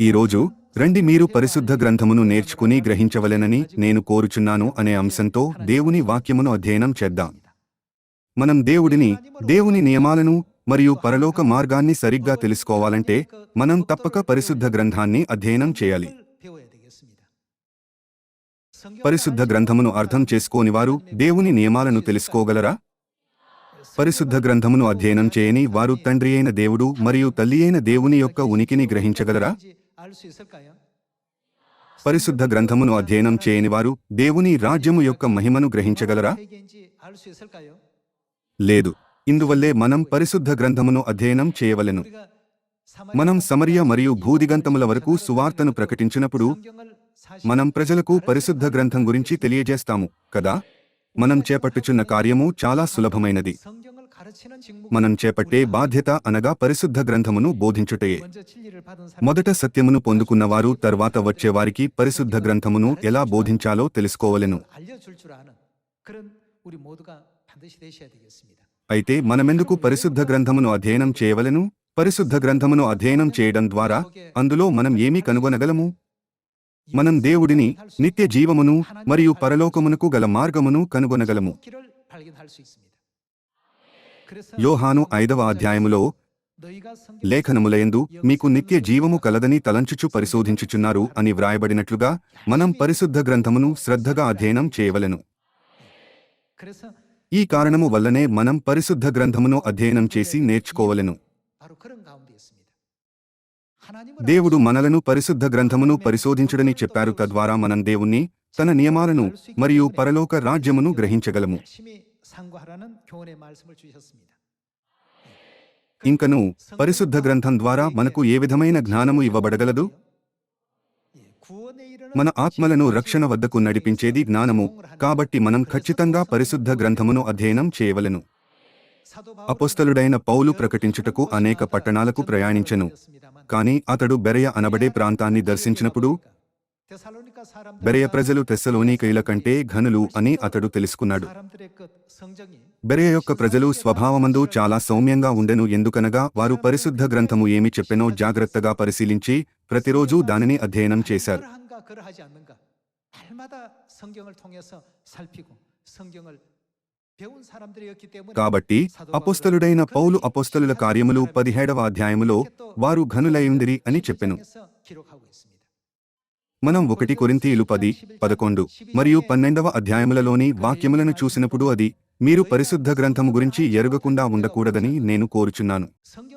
ఈరోజు రండి మీరు పరిశుద్ధ గ్రంథమును నేర్చుకుని గ్రహించవలెనని నేను కోరుచున్నాను అనే అంశంతో దేవుని వాక్యమును అధ్యయనం చేద్దాం. మనం దేవుడిని దేవుని నియమాలను మరియు పరలోక మార్గాన్ని సరిగ్గా తెలుసుకోవాలంటే మనం తప్పక పరిశుద్ధ గ్రంథాన్ని అధ్యయనం చేయాలి. పరిశుద్ధ గ్రంథమును అర్థం చేసుకోని వారు దేవుని నియమాలను తెలుసుకోగలరా? పరిశుద్ధ గ్రంథమును అధ్యయనం చేయని వారు తండ్రి అయిన దేవుడు మరియు తల్లి అయిన దేవుని యొక్క ఉనికిని గ్రహించగలరా? పరిశుద్ధ గ్రంథమును అధ్యయనం చేయని వారు దేవుని రాజ్యము యొక్క మహిమను గ్రహించగలరా? లేదు. ఇందువల్లే మనం పరిశుద్ధ గ్రంథమును అధ్యయనం చేయవలెను. మనం సమర్య మరియు భూదిగంతముల వరకు సువార్తను ప్రకటించినప్పుడు మనం ప్రజలకు పరిశుద్ధ గ్రంథం గురించి తెలియజేస్తాము కదా? మనం చేపట్టుచున్న కార్యము చాలా సులభమైనది. మనం చేపట్టే బాధ్యత అనగా పరిశుద్ధ గ్రంథమును బోధించుటే. మొదట సత్యమును పొందుకున్నవారు తర్వాత వచ్చేవారికి పరిశుద్ధ గ్రంథమును ఎలా బోధించాలో తెలుసుకోవలెను. అయితే మనమెందుకు పరిశుద్ధ గ్రంథమును అధ్యయనం చేయవలెను? పరిశుద్ధ గ్రంథమును అధ్యయనం చేయడం ద్వారా అందులో మనం ఏమీ కనుగొనగలము? మనం దేవుడిని నిత్య జీవమును మరియు పరలోకమునకు గల మార్గమును కనుగొనగలము. యోహాను ఐదవ అధ్యాయములో లేఖనములయందు మీకు నిత్య జీవము కలదని తలంచుచు పరిశోధించుచున్నారు అని వ్రాయబడినట్లుగా మనం పరిశుద్ధ గ్రంథమును శ్రద్ధగా అధ్యయనం చేయవలను. ఈ కారణము వల్లనే మనం పరిశుద్ధ గ్రంథమును అధ్యయనం చేసి నేర్చుకోవలను. దేవుడు మనలను పరిశుద్ధ గ్రంథమును పరిశోధించడని చెప్పారు తద్వారా మనం దేవుణ్ణి తన నియమాలను మరియు పరలోక రాజ్యమును గ్రహించగలము. ఇంకను పరిశుద్ధ గ్రంథం ద్వారా మనకు ఏ విధమైన జ్ఞానము ఇవ్వబడగలదు మన ఆత్మలను రక్షణ వద్దకు నడిపించేది జ్ఞానము కాబట్టి మనం ఖచ్చితంగా పరిశుద్ధ గ్రంథమును అధ్యయనం చేయవలను. అపోస్తలుడైన పౌలు ప్రకటించుటకు అనేక పట్టణాలకు ప్రయాణించను కాని అతడు బెరయ అనబడే ప్రాంతాన్ని దర్శించినప్పుడు బెరయ ప్రజలు తెస్సలోనికైల కంటే ఘనులు అని అతడు తెలుసుకున్నాడు. బెరయ యొక్క ప్రజలు స్వభావమందు చాలా సౌమ్యంగా ఉండెను. ఎందుకనగా వారు పరిశుద్ధ గ్రంథము ఏమి చెప్పెనో జాగ్రత్తగా పరిశీలించి ప్రతిరోజూ దానిని అధ్యయనం చేశారు. కాబట్టి అపోస్తలుడైన పౌలు అపోస్తలుల కార్యములు పదిహేడవ అధ్యాయములో వారు ఘనులయుందిరి అని చెప్పెను. మనం ఒకటి కొరింతీలు పది పదకొండు మరియు పన్నెండవ అధ్యాయములలోని వాక్యములను చూసినప్పుడు అది మీరు పరిశుద్ధ గ్రంథము గురించి ఎరుగకుండా ఉండకూడదని నేను కోరుచున్నాను.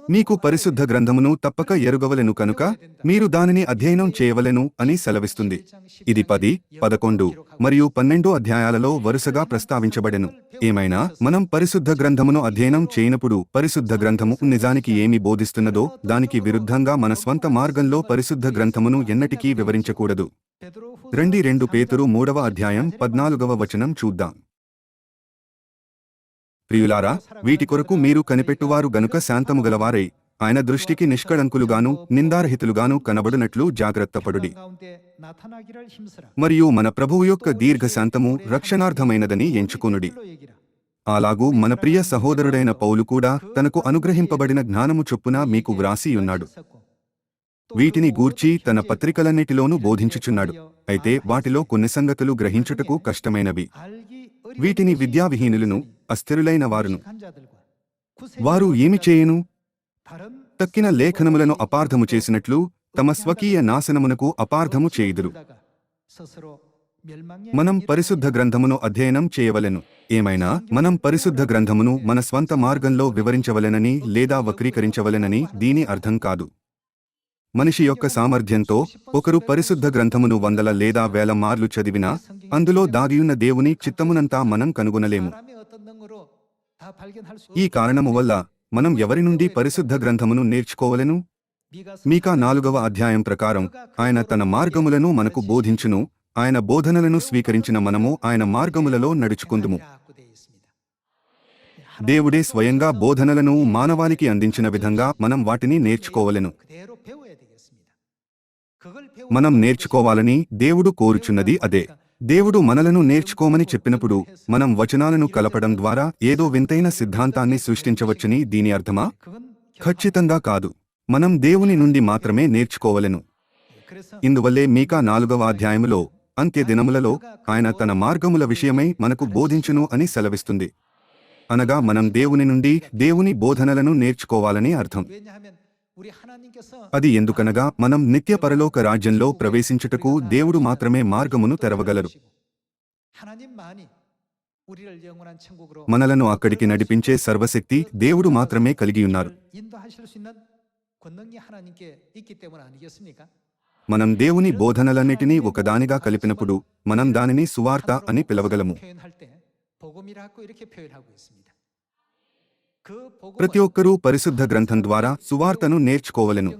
నీకు పరిశుద్ధ గ్రంథమును తప్పక ఎరుగవలెను కనుక మీరు దానిని అధ్యయనం చేయవలెను అని సెలవిస్తుంది. ఇది పది పదకొండు మరియు పన్నెండో అధ్యాయాలలో వరుసగా ప్రస్తావించబడెను. ఏమైనా మనం పరిశుద్ధ గ్రంథమును అధ్యయనం చేయనప్పుడు పరిశుద్ధ గ్రంథము నిజానికి ఏమి బోధిస్తున్నదో దానికి విరుద్ధంగా మన స్వంత మార్గంలో పరిశుద్ధ గ్రంథమును ఎన్నటికీ వివరించకూడదు. రెండి రెండు పేతురు మూడవ అధ్యాయం పద్నాలుగవ వచనం చూద్దాం. ప్రియులారా వీటి కొరకు మీరు కనిపెట్టువారు గనుక శాంతము గలవారై ఆయన దృష్టికి నిష్కళంకులుగాను నిందారహితులుగాను కనబడినట్లు జాగ్రత్తపడుడి. మరియు మన ప్రభువు యొక్క దీర్ఘశాంతము రక్షణార్థమైనదని ఎంచుకునుడి. అలాగూ మన ప్రియ సహోదరుడైన పౌలు కూడా తనకు అనుగ్రహింపబడిన జ్ఞానము చొప్పున మీకు వ్రాసియున్నాడు. వీటిని గూర్చి తన పత్రికలన్నిటిలోనూ బోధించుచున్నాడు. అయితే వాటిలో కొన్ని సంగతులు గ్రహించుటకు కష్టమైనవి. వీటిని విద్యావిహీనులను అస్థిరులైన వారును. వారు ఏమి చేయను? తక్కిన లేఖనములను అపార్థము చేసినట్లు తమ స్వకీయ నాశనమునకు అపార్థము చేయుదురు. మనం పరిశుద్ధ గ్రంథమును అధ్యయనం చేయవలెను. ఏమైనా? మనం పరిశుద్ధ గ్రంథమును మన స్వంత మార్గంలో వివరించవలెనని లేదా వక్రీకరించవలెనని దీని అర్థం కాదు. మనిషి యొక్క సామర్థ్యంతో ఒకరు పరిశుద్ధ గ్రంథమును వందల లేదా వేల మార్లు చదివినా అందులో దాగియున్న దేవుని చిత్తమునంతా మనం కనుగొనలేము. ఈ కారణము వల్ల మనం ఎవరి నుండి పరిశుద్ధ గ్రంథమును నేర్చుకోవలను? మీకా నాలుగవ అధ్యాయం ప్రకారం ఆయన తన మార్గములను మనకు బోధించును ఆయన బోధనలను స్వీకరించిన మనము ఆయన మార్గములలో నడుచుకుందుము. దేవుడే స్వయంగా బోధనలను మానవానికి అందించిన విధంగా మనం వాటిని నేర్చుకోవలను. మనం నేర్చుకోవాలని దేవుడు కోరుచున్నది అదే. దేవుడు మనలను నేర్చుకోమని చెప్పినప్పుడు మనం వచనాలను కలపడం ద్వారా ఏదో వింతైన సిద్ధాంతాన్ని సృష్టించవచ్చని దీని అర్థమా? ఖచ్చితంగా కాదు. మనం దేవుని నుండి మాత్రమే నేర్చుకోవలను. ఇందువల్లే మీకా నాలుగవ అధ్యాయములో అంత్యదినములలో ఆయన తన మార్గముల విషయమై మనకు బోధించును అని సెలవిస్తుంది. అనగా మనం దేవుని నుండి దేవుని బోధనలను నేర్చుకోవాలని అర్థం. అది ఎందుకనగా మనం నిత్య పరలోక రాజ్యంలో ప్రవేశించుటకు దేవుడు మాత్రమే మార్గమును తెరవగలరు. మనలను అక్కడికి నడిపించే సర్వశక్తి దేవుడు మాత్రమే కలిగియున్నారు మనం దేవుని బోధనలన్నిటినీ ఒకదానిగా కలిపినప్పుడు మనం దానిని సువార్త అని పిలవగలము. ప్రతి ఒక్కరూ పరిశుద్ధ గ్రంథం ద్వారా సువార్తను నేర్చుకోవలను.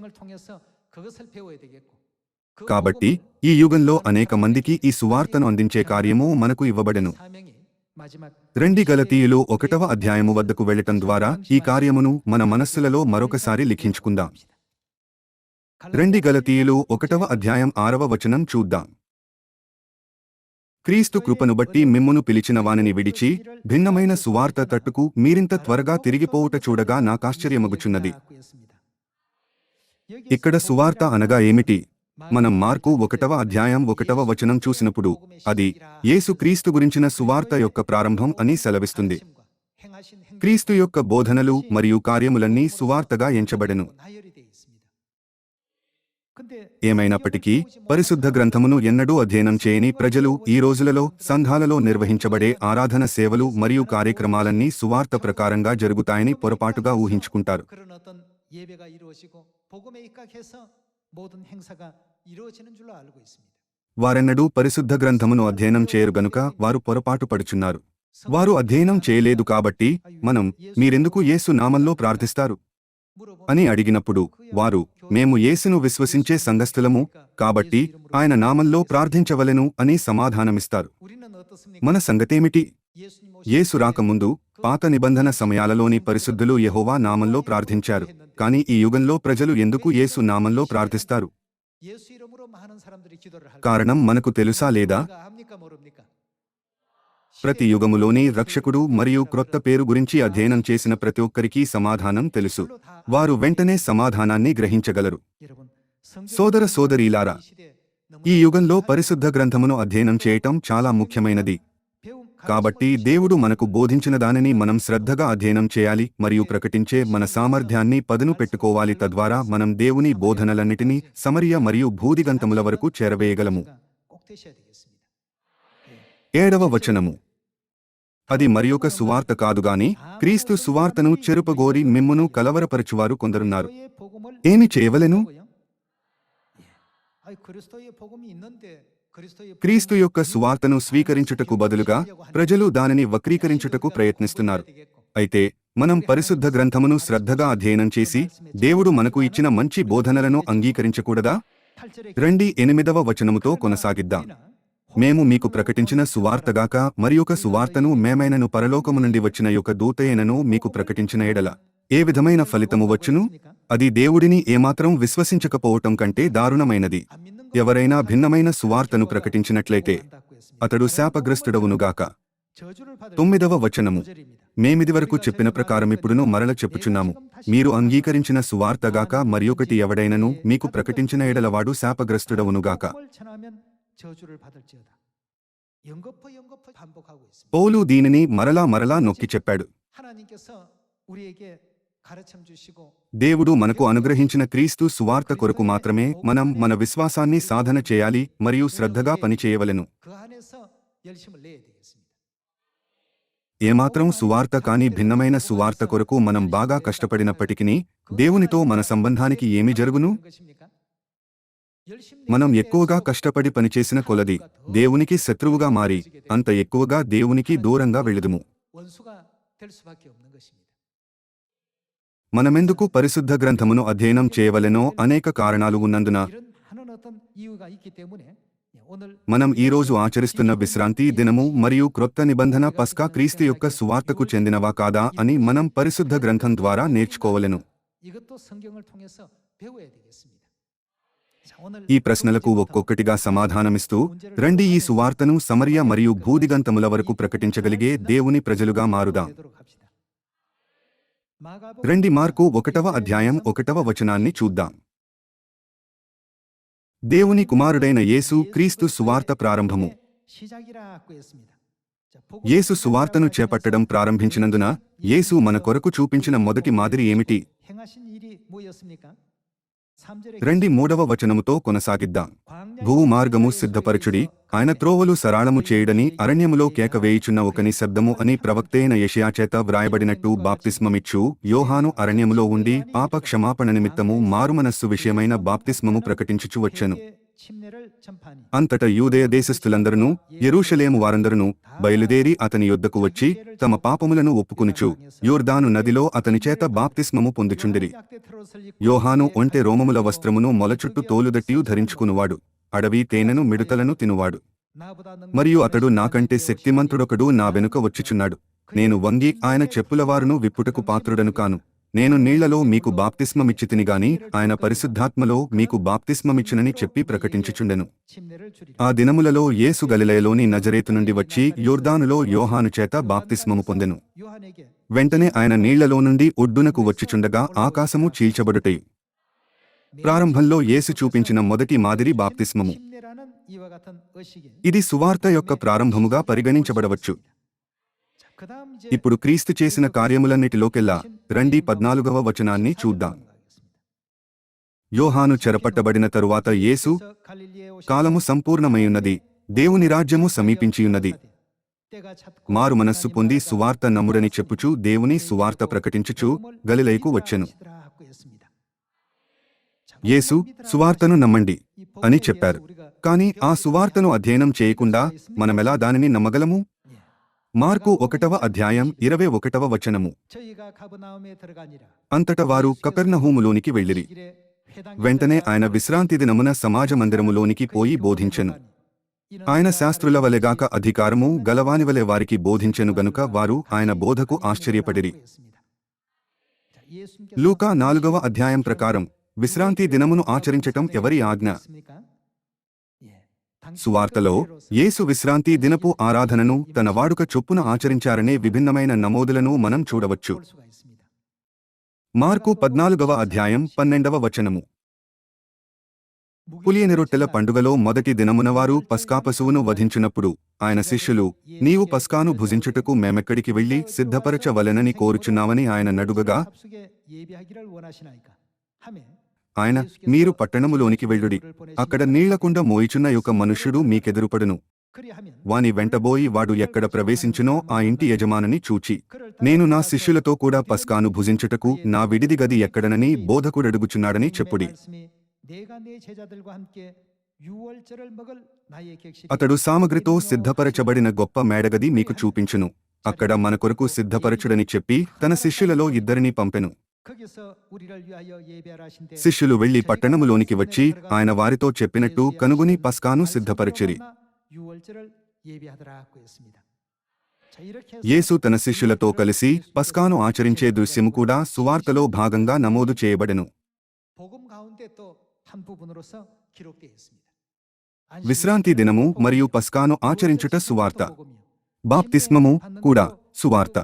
కాబట్టి ఈ యుగంలో అనేక మందికి ఈ సువార్తను అందించే కార్యము మనకు ఇవ్వబడెను. రెండి గలతీయులు ఒకటవ అధ్యాయము వద్దకు వెళ్ళటం ద్వారా ఈ కార్యమును మన మనస్సులలో మరొకసారి లిఖించుకుందాం. రెండి గలతీయులు ఒకటవ అధ్యాయం ఆరవ వచనం చూద్దాం. క్రీస్తు కృపను బట్టి మిమ్మును పిలిచిన వానిని విడిచి భిన్నమైన సువార్త తట్టుకు మీరింత త్వరగా తిరిగిపోవుట చూడగా నాకాశ్చర్యమగుచున్నది ఇక్కడ సువార్త అనగా ఏమిటి? మనం మార్కు ఒకటవ అధ్యాయం ఒకటవ వచనం చూసినప్పుడు అది యేసు క్రీస్తు గురించిన సువార్త యొక్క ప్రారంభం అని సెలవిస్తుంది. క్రీస్తు యొక్క బోధనలు మరియు కార్యములన్నీ సువార్తగా ఎంచబడెను. ఏమైనప్పటికీ పరిశుద్ధ గ్రంథమును ఎన్నడూ అధ్యయనం చేయని ప్రజలు ఈ రోజులలో సంఘాలలో నిర్వహించబడే ఆరాధన సేవలు మరియు కార్యక్రమాలన్నీ సువార్త ప్రకారంగా జరుగుతాయని పొరపాటుగా ఊహించుకుంటారు. వారెన్నడూ పరిశుద్ధ గ్రంథమును అధ్యయనం చేయరు గనుక వారు పొరపాటు పడుచున్నారు. వారు అధ్యయనం చేయలేదు కాబట్టి మనం మీరెందుకు ఏసు నామంలో ప్రార్థిస్తారు? అని అడిగినప్పుడు వారు మేము యేసును విశ్వసించే సంఘస్థులము కాబట్టి ఆయన నామంలో ప్రార్థించవలెను అని సమాధానమిస్తారు. మన సంగతేమిటి? యేసు రాకముందు పాత నిబంధన సమయాలలోని పరిశుద్ధులు యహోవా నామంలో ప్రార్థించారు కానీ ఈ యుగంలో ప్రజలు ఎందుకు యేసు నామంలో ప్రార్థిస్తారు? కారణం మనకు తెలుసా లేదా? ప్రతి యుగములోనే రక్షకుడు మరియు క్రొత్త పేరు గురించి అధ్యయనం చేసిన ప్రతి ఒక్కరికీ సమాధానం తెలుసు. వారు వెంటనే సమాధానాన్ని గ్రహించగలరు. సోదర సోదరీలారా ఈ యుగంలో పరిశుద్ధ గ్రంథమును అధ్యయనం చేయటం చాలా ముఖ్యమైనది. కాబట్టి దేవుడు మనకు బోధించిన దానిని మనం శ్రద్ధగా అధ్యయనం చేయాలి మరియు ప్రకటించే మన సామర్థ్యాన్ని పదును పెట్టుకోవాలి తద్వారా మనం దేవుని బోధనలన్నిటినీ సమరియ మరియు భూదిగంతముల వరకు చేరవేయగలము. ఏడవ వచనము. అది మరియొక సువార్త కాదుగాని క్రీస్తు సువార్తను చెరుపగోరి మిమ్మును కలవరపరచువారు కొందరున్నారు. ఏమి చేయవలెను? క్రీస్తు యొక్క సువార్తను స్వీకరించుటకు బదులుగా ప్రజలు దానిని వక్రీకరించుటకు ప్రయత్నిస్తున్నారు. అయితే మనం పరిశుద్ధ గ్రంథమును శ్రద్ధగా అధ్యయనం చేసి దేవుడు మనకు ఇచ్చిన మంచి బోధనలను అంగీకరించకూడదా? రండి ఎనిమిదవ వచనముతో కొనసాగిద్దాం. మేము మీకు ప్రకటించిన సువార్తగాక మరియొక సువార్తను మేమైనను పరలోకము నుండి వచ్చిన యొక్క దూతయనను మీకు ప్రకటించిన ఎడల. ఏ విధమైన ఫలితము వచ్చును? అది దేవుడిని ఏమాత్రం విశ్వసించకపోవటం కంటే దారుణమైనది. ఎవరైనా భిన్నమైన సువార్తను ప్రకటించినట్లయితే అతడు శాపగ్రస్తుడవునుగాక తొమ్మిదవ వచనము. మేమిది వరకు చెప్పిన ప్రకారం ఇప్పుడును మరల చెప్పుచున్నాము. మీరు అంగీకరించిన సువార్తగాక మరియొకటి ఎవడైనను మీకు ప్రకటించిన ఎడలవాడు శాపగ్రస్తుడవునుగాక పోలు దీనిని మరలా మరలా నొక్కి చెప్పాడు దేవుడు మనకు అనుగ్రహించిన క్రీస్తు సువార్త కొరకు మాత్రమే మనం మన విశ్వాసాన్ని సాధన చేయాలి మరియు శ్రద్ధగా పనిచేయవలను. ఏమాత్రం సువార్త కాని భిన్నమైన సువార్త కొరకు మనం బాగా కష్టపడినప్పటికీ దేవునితో మన సంబంధానికి ఏమి జరుగును? మనం ఎక్కువగా కష్టపడి పనిచేసిన కొలది దేవునికి శత్రువుగా మారి అంత ఎక్కువగా దేవునికి దూరంగా వెళుదుము మనమెందుకు పరిశుద్ధ గ్రంథమును అధ్యయనం చేయవలెనో అనేక కారణాలు ఉన్నందున మనం ఈరోజు ఆచరిస్తున్న విశ్రాంతి దినము మరియు క్రొత్త నిబంధన పస్కా క్రీస్తు యొక్క సువార్తకు చెందినవా కాదా అని మనం పరిశుద్ధ గ్రంథం ద్వారా నేర్చుకోవలెను ఈ ప్రశ్నలకు ఒక్కొక్కటిగా సమాధానమిస్తూ రండి ఈ సువార్తను సమర్య మరియు భూదిగంతముల వరకు ప్రకటించగలిగే దేవుని ప్రజలుగా మారుదాం. రండి మార్కు ఒకటవ అధ్యాయం ఒకటవ వచనాన్ని చూద్దాం. దేవుని కుమారుడైన యేసు క్రీస్తు సువార్త ప్రారంభము. యేసు సువార్తను చేపట్టడం ప్రారంభించినందున యేసు మన కొరకు చూపించిన మొదటి మాదిరి ఏమిటి? రండి మూడవ వచనముతో కొనసాగిద్దాం. భూమార్గము సిద్ధపరచుడి ఆయన త్రోవలు సరాళము చేయడని అరణ్యములో కేక వేయుచున్న ఒకని శబ్దము అని ప్రవక్తైన యషయాచేత వ్రాయబడినట్టు బాప్తిస్మమిచ్చు. యోహాను అరణ్యములో ఉండి పాప క్షమాపణ నిమిత్తము మారుమనస్సు విషయమైన బాప్తిస్మము ప్రకటించుచు వచ్చను. అంతట యూదయ దేశస్థులందరూ ఎరూషలేము వారందరూ బయలుదేరి అతని యొద్దకు వచ్చి తమ పాపములను ఒప్పుకునుచు యూర్దాను నదిలో అతని చేత బాప్తిస్మము పొందుచుండిరి. యోహాను ఒంటె రోమముల వస్త్రమును మొలచుట్టు తోలుదట్టియు ధరించుకునువాడు. అడవి తేనెను మిడతలను తినువాడు. మరియు అతడు నాకంటే శక్తిమంతుడొకడు నా వెనుక వచ్చిచున్నాడు. నేను వంగి ఆయన చెప్పులవారును విప్పుటకు పాత్రుడను కాను. నేను నీళ్ళలో మీకు బాప్తిస్మమిచ్చితిని గాని ఆయన పరిశుద్ధాత్మలో మీకు బాప్తిస్మమిచ్చునని చెప్పి ప్రకటించుచుండెను. ఆ దినములలో యేసు గలిలయలోని నజరేతు నుండి వచ్చి యోర్దానులో యోహాను చేత బాప్తిస్మము పొందెను. వెంటనే ఆయన నీళ్ళలో నుండి ఒడ్డునకు వచ్చిచుండగా ఆకాశము చీల్చబడుటయు. ప్రారంభంలో యేసు చూపించిన మొదటి మాదిరి బాప్తిస్మము. ఇది సువార్త యొక్క ప్రారంభముగా పరిగణించబడవచ్చు. ఇప్పుడు క్రీస్తు చేసిన కార్యములన్నిటిలోకెల్లా రండి పద్నాలుగవ వచనాన్ని చూద్దాం. యోహాను చెరపట్టబడిన తరువాత యేసు కాలము సంపూర్ణమయున్నది దేవుని రాజ్యము సమీపించియున్నది. మారు మనస్సు పొంది సువార్త నమ్మురని చెప్పుచు దేవుని సువార్త ప్రకటించుచు గలిలైకు వచ్చెను. యేసు సువార్తను నమ్మండి అని చెప్పారు. కాని ఆ సువార్తను అధ్యయనం చేయకుండా మనమెలా దానిని నమ్మగలము? మార్కు ఒకటవ అధ్యాయం ఇరవై ఒకటవ వచనము. అంతట వారు కపెర్ణహూములోనికి వెళ్ళిరి. వెంటనే ఆయన విశ్రాంతి దినమున సమాజ మందిరములోనికి పోయి బోధించెను. ఆయన శాస్త్రుల వలెగాక అధికారము గలవాని వలె వారికి బోధించెను గనుక వారు ఆయన బోధకు ఆశ్చర్యపడిరి. లూకా నాలుగవ అధ్యాయం ప్రకారం విశ్రాంతి దినమును ఆచరించటం ఎవరి ఆజ్ఞ? సువార్తలో యేసు విశ్రాంతి దినపు ఆరాధనను తన వాడుక చొప్పున ఆచరించారనే విభిన్నమైన నమోదులను మనం చూడవచ్చు. మార్కు పద్నాలుగవ అధ్యాయం పన్నెండవ వచనము. పులియని రొట్టెల పండుగలో మొదటి దినమున వారు పస్కా పశువును వధించినప్పుడు ఆయన శిష్యులు నీవు పస్కాను భుజించుటకు మేమెక్కడికి వెళ్ళి సిద్ధపరచవలెనని కోరుచున్నామని ఆయన నడుగగా ఆయన మీరు పట్టణములోనికి వెళ్ళుడి. అక్కడ నీళ్ళకుండ మోయిచున్న యొక్క మనుష్యుడు మీకెదురుపడును. వాని వెంటబోయి వాడు ఎక్కడ ప్రవేశించునో ఆ ఇంటి యజమానని చూచి నేను నా శిష్యులతో కూడా పస్కాను భుజించుటకు నా విడిది గది ఎక్కడనని బోధకుడడుగుచున్నాడని చెప్పుడి. అతడు సామగ్రితో సిద్ధపరచబడిన గొప్ప మేడగది మీకు చూపించును. అక్కడ మన కొరకు సిద్ధపరచుడని చెప్పి తన శిష్యులలో ఇద్దరిని పంపెను. శిష్యులు వెళ్ళి పట్టణములోనికి వచ్చి ఆయన వారితో చెప్పినట్టు కనుగొని పస్కాను సిద్ధపరచిరి యేసు తన శిష్యులతో కలిసి పస్కాను ఆచరించే దృశ్యము కూడా సువార్తలో భాగంగా నమోదు చేయబడెను విశ్రాంతి దినము మరియు పస్కాను ఆచరించుట సువార్త బాప్తిస్మము కూడా సువార్త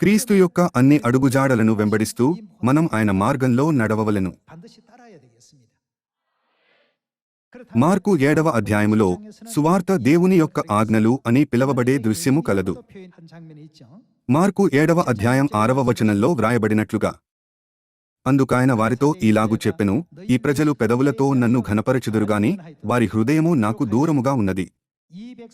క్రీస్తు యొక్క అన్ని అడుగుజాడలను వెంబడిస్తూ మనం ఆయన మార్గంలో నడవవలెను. మార్కు ఏడవ అధ్యాయములో సువార్త దేవుని యొక్క ఆజ్ఞలు అని పిలవబడే దృశ్యము కలదు. మార్కు ఏడవ అధ్యాయం ఆరవ వచనంలో వ్రాయబడినట్లుగా అందుకాయన వారితో ఈలాగు చెప్పెను ఈ ప్రజలు పెదవులతో నన్ను ఘనపరచుదురుగాని వారి హృదయము నాకు దూరముగా ఉన్నది.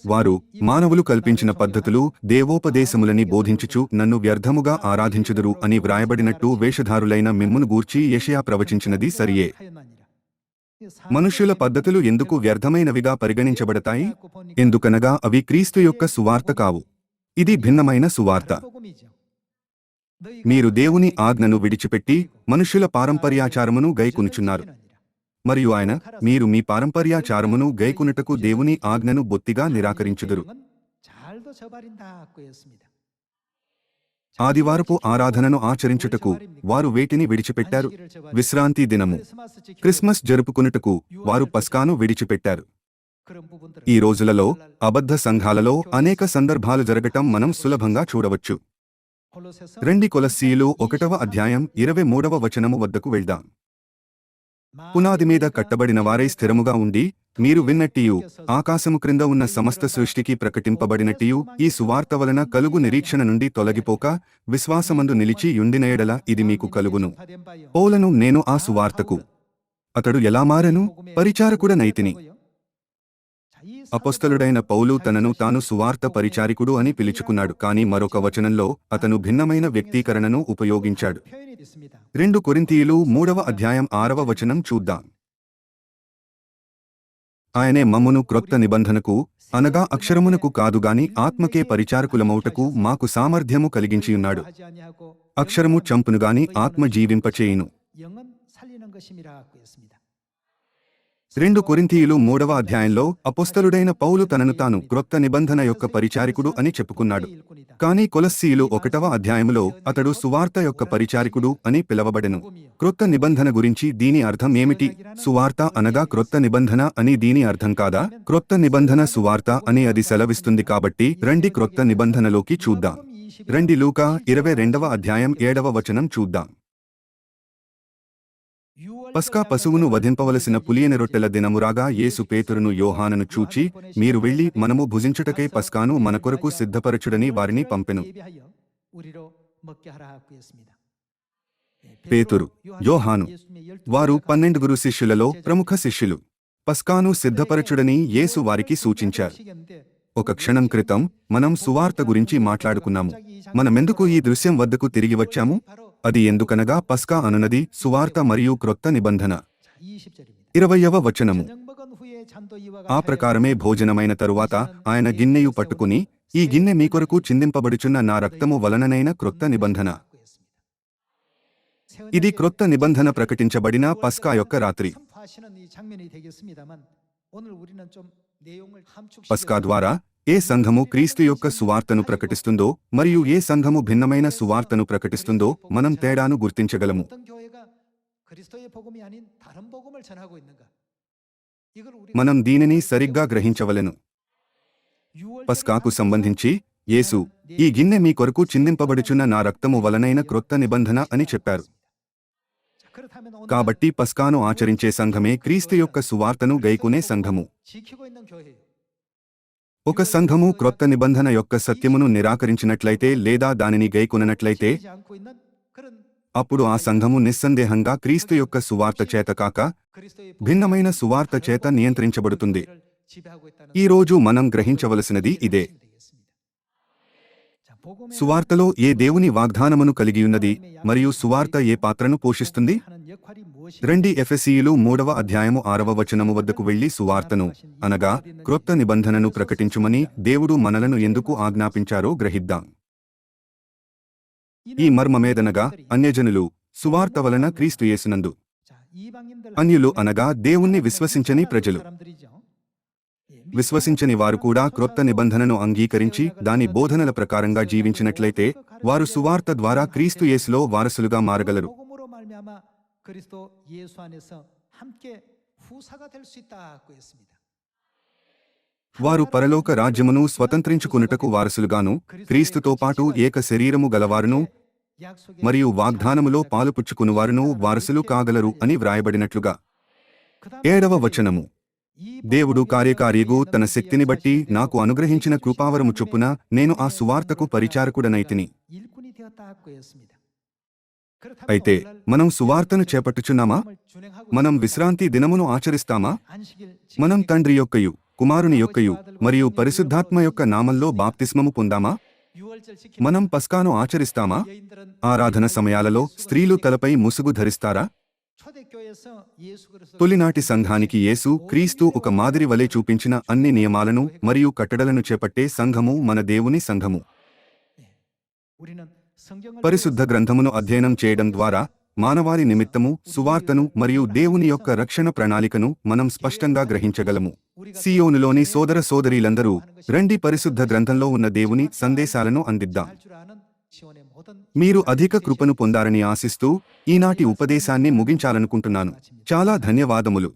వారు మానవులు కల్పించిన పద్ధతులు దేవోపదేశములని బోధించుచు నన్ను వ్యర్థముగా ఆరాధించుదురు అని వ్రాయబడినట్టు వేషధారులైన మిమ్మును గూర్చి యషయా ప్రవచించినది సరియే. మనుష్యుల పద్ధతులు ఎందుకు వ్యర్థమైనవిగా పరిగణించబడతాయి? ఎందుకనగా అవి క్రీస్తు యొక్క సువార్త కావు. ఇది భిన్నమైన సువార్త. మీరు దేవుని ఆజ్ఞను విడిచిపెట్టి మనుష్యుల పారంపర్యాచారమును గైకొనుచున్నారు. మరియు ఆయన మీరు మీ పారంపర్యాచారమును గైకునుటకు దేవుని ఆజ్ఞను బొత్తిగా నిరాకరించుదురు. ఆదివారపు ఆరాధనను ఆచరించుటకు వారు వేటిని విడిచిపెట్టారు? విశ్రాంతి దినము. క్రిస్మస్ జరుపుకునుటకు వారు పస్కాను విడిచిపెట్టారు. ఈ రోజులలో అబద్ధ సంఘాలలో అనేక సందర్భాలు జరగటం మనం సులభంగా చూడవచ్చు. రెండి కొలస్సీలు ఒకటవ అధ్యాయం ఇరవై మూడవ వచనము వద్దకు వెళ్దాం. పునాది మీద కట్టబడిన వారై స్థిరముగా ఉండి మీరు విన్నట్టియు ఆకాశము క్రింద ఉన్న సమస్త సృష్టికి ప్రకటింపబడినట్టియు ఈ సువార్త వలన కలుగు నిరీక్షణ నుండి తొలగిపోక విశ్వాసమందు నిలిచి యుండిన ఎడల ఇది మీకు కలుగును. పోలను నేను ఆ సువార్తకు. అతడు ఎలా మారెను? పరిచారకుడనైతిని అపస్థలుడైన పౌలు తనను తాను సువార్త పరిచారికుడు అని పిలుచుకున్నాడు కాని మరొక వచనంలో అతను భిన్నమైన వ్యక్తీకరణను ఉపయోగించాడు. రెండు కొరింతీయులు మూడవ అధ్యాయం ఆరవ వచనం చూద్దాం. ఆయనే మమ్మును క్రొత్త నిబంధనకు అనగా అక్షరమునకు కాదుగాని ఆత్మకే పరిచారకులమౌటకు మాకు సామర్థ్యము కలిగించియున్నాడు. అక్షరము చంపునుగాని ఆత్మ జీవింపచేయును. రెండు కొరింథీయులు మూడవ అధ్యాయంలో అపొస్తలుడైన పౌలు తనను తాను క్రొత్త నిబంధన యొక్క పరిచారికుడు అని చెప్పుకున్నాడు. కానీ కొలస్సీయులు ఒకటవ అధ్యాయములో అతడు సువార్త యొక్క పరిచారికుడు అని పిలవబడెను. క్రొత్త నిబంధన గురించి దీని అర్థం ఏమిటి? సువార్త అనగా క్రొత్త నిబంధన అని దీని అర్థం కాదా? క్రొత్త నిబంధన సువార్త అని అది సెలవిస్తుంది కాబట్టి రండి క్రొత్త నిబంధనలోకి చూద్దాం. రండి లూకా ఇరవై రెండవ అధ్యాయం ఏడవ వచనం చూద్దాం. పస్కా పశువును వధింపవలసిన పులియని రొట్టెల దినమురాగా యేసు పేతురును యోహానను చూచి మీరు వెళ్ళి మనము భుజించుటకై పస్కాను మన కొరకు సిద్ధపరచుడని వారిని పంపెను. పేతురు యోహాను వారు పన్నెండుగురు శిష్యులలో ప్రముఖ శిష్యులు. పస్కాను సిద్ధపరచుడని యేసు వారికి సూచించారు. ఒక క్షణం క్రితం మనం సువార్త గురించి మాట్లాడుకున్నాము. మనమెందుకు ఈ దృశ్యం వద్దకు తిరిగి వచ్చాము? అది ఎందుకనగా పస్కా అనునది సువార్త మరియు క్రొత్త నిబంధన. ఇరవయవ వచనము. ఆ ప్రకారమే భోజనమైన తరువాత ఆయన గిన్నెయు పట్టుకుని ఈ గిన్నె మీ కొరకు చిందింపబడుచున్న నా రక్తము వలననైన క్రొత్త నిబంధన. ఇది క్రొత్త నిబంధన ప్రకటించబడిన పస్కా యొక్క రాత్రి. పస్కా ద్వారా ఏ సంఘము క్రీస్తు యొక్క సువార్తను ప్రకటిస్తుందో మరియు ఏ సంఘము భిన్నమైన సువార్తను ప్రకటిస్తుందో మనం తేడాను గుర్తించగలము. మనం దీనిని సరిగ్గా గ్రహించవలెను. పస్కాకు సంబంధించి యేసు ఈ గిన్నె మీ కొరకు చిందింపబడుచున్న నా రక్తము వలనైన క్రొత్త నిబంధన అని చెప్పారు. కాబట్టి పస్కాను ఆచరించే సంఘమే క్రీస్తు యొక్క సువార్తను గైకునే సంఘము. ఒక సంఘము క్రొత్త నిబంధన యొక్క సత్యమును నిరాకరించినట్లయితే లేదా దానిని గైకొననట్లయితే అప్పుడు ఆ సంఘము నిస్సందేహంగా క్రీస్తు యొక్క సువార్త చేత కాక భిన్నమైన సువార్త చేత నియంత్రించబడుతుంది. ఈ రోజు మనం గ్రహించవలసినది ఇదే. సువార్తలో ఏ దేవుని వాగ్దానమును కలిగియున్నది మరియు సువార్త ఏ పాత్రను పోషిస్తుంది? రండి ఎఫ్ఎస్సీలు మూడవ అధ్యాయము ఆరవ వచనము వద్దకు వెళ్ళి సువార్తను. అనగా క్రొత్త నిబంధనను ప్రకటించుమని దేవుడు మనలను ఎందుకు ఆజ్ఞాపించారో గ్రహిద్దాం. ఈ మర్మమేదనగా అన్యజనులు సువార్త వలన క్రీస్తు యేసునందు. అన్యులు అనగా దేవుణ్ణి విశ్వసించని ప్రజలు. విశ్వసించని వారు కూడా క్రొత్త నిబంధనను అంగీకరించి దాని బోధనల ప్రకారంగా జీవించినట్లయితే వారు సువార్త ద్వారా క్రీస్తు యేసులో వారసులుగా మారగలరు. 그리스도 예수 안에서 함께 후사가 될 수 있다고 했습니다. వారు పరలోక రాజ్యమును స్వతంత్రించుకునుటకు వారసులుగాను క్రీస్తుతో పాటు ఏక శరీరము గలవారును మరియు వాగ్దానములో పాలుపుచ్చుకునివారును వారసులు కాగలరు అని వ్రాయబడినట్లుగా ఏడవ వచనము దేవుడు కార్యకార్యగు తన శక్తిని బట్టి నాకు అనుగ్రహించిన కృపావరము చొప్పున నేను ఆ సువార్తకు పరిచారకుడనైతిని అయితే మనం సువార్తను చేపట్టుచున్నామా? మనం విశ్రాంతి దినమును ఆచరిస్తామా? మనం తండ్రి యొక్కయు కుమారుని యొక్కయు మరియు పరిశుద్ధాత్మ యొక్క నామంలో బాప్తిస్మము పొందామా? మనం పస్కాను ఆచరిస్తామా? ఆరాధన సమయాలలో స్త్రీలు తలపై ముసుగు ధరిస్తారా? తొలినాటి సంఘానికి యేసు క్రీస్తు ఒక మాదిరి వలె చూపించిన అన్ని నియమాలను మరియు కట్టడలను చేపట్టే సంఘము మన దేవుని సంఘము. పరిశుద్ధ గ్రంథమును అధ్యయనం చేయడం ద్వారా మానవాళి నిమిత్తము సువార్తను మరియు దేవుని యొక్క రక్షణ ప్రణాళికను మనం స్పష్టంగా గ్రహించగలము. సియోనులోని సోదర సోదరీలందరూ రండి పరిశుద్ధ గ్రంథంలో ఉన్న దేవుని సందేశాలను అందిద్దాం. మీరు అధిక కృపను పొందారని ఆశిస్తూ ఈనాటి ఉపదేశాన్ని ముగించాలనుకుంటున్నాను. చాలా ధన్యవాదములు.